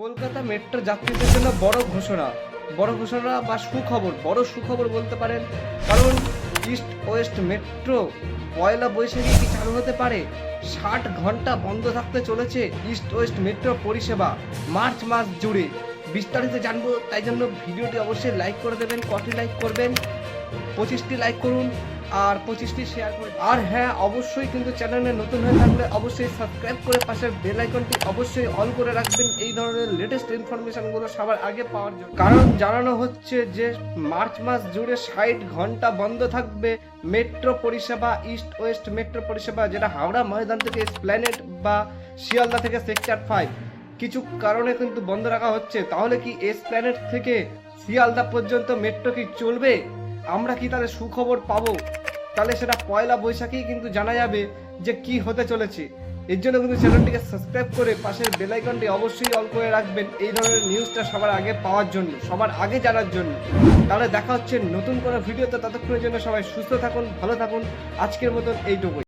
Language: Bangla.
কলকাতা মেট্রো যাত্রীদের জন্য বড় ঘোষণা। বড় ঘোষণা বা সুখবর, বড় সুখবর বলতে পারেন। কারণ ইস্ট ওয়েস্ট মেট্রো পয়লা বৈশাখে কি চালু হতে পারে? ষাট ঘণ্টা বন্ধ থাকতে চলেছে ইস্ট ওয়েস্ট মেট্রো পরিষেবা মার্চ মাস জুড়ে। বিস্তারিত জানব, তাই জন্য ভিডিওটি অবশ্যই লাইক করে দেবেন, কটি লাইক করবেন? পঁচিশটি লাইক করুন। আর পঁচিশটি শেয়ার করে আর হ্যাঁ অবশ্যই কিন্তু চ্যানেলে নতুন হয়ে থাকলে অবশ্যই সাবস্ক্রাইব করে পাশের বেল আইকনটি অবশ্যই অন করে রাখবেন। এই ধরনের লেটেস্ট ইনফরমেশনগুলো সবার আগে পাওয়ার জন্য। কারণ জানানো হচ্ছে যে মার্চ মাস জুড়ে ষাট ঘণ্টা বন্ধ থাকবে মেট্রো পরিষেবা ইস্ট ওয়েস্ট মেট্রো পরিষেবা, যেটা হাওড়া, ময়দান থেকে স্প্ল্যানেট বা শিয়ালদা থেকে সেক্টর ফাইভ কিছু কারণে কিন্তু বন্ধ রাখা হচ্ছে। তাহলে কি এস প্ল্যানেট থেকে শিয়ালদা পর্যন্ত মেট্রো কি চলবে? আমরা কি তাহলে সুখবর পাবো? তাহলে সেটা পয়লা বৈশাখেই কিন্তু জানা যাবে যে কি হতে চলেছে। এর জন্য কিন্তু চ্যানেলটিকে সাবস্ক্রাইব করে পাশের বেলাইকনটি অবশ্যই অল করে রাখবেন। এই ধরনের নিউজটা সবার আগে পাওয়ার জন্য, সবার আগে জানার জন্য। তাহলে দেখা হচ্ছে নতুন কোনো ভিডিওতে, ততক্ষণের জন্য সবাই সুস্থ থাকুন, ভালো থাকুন। আজকের মতন এইটুকুই।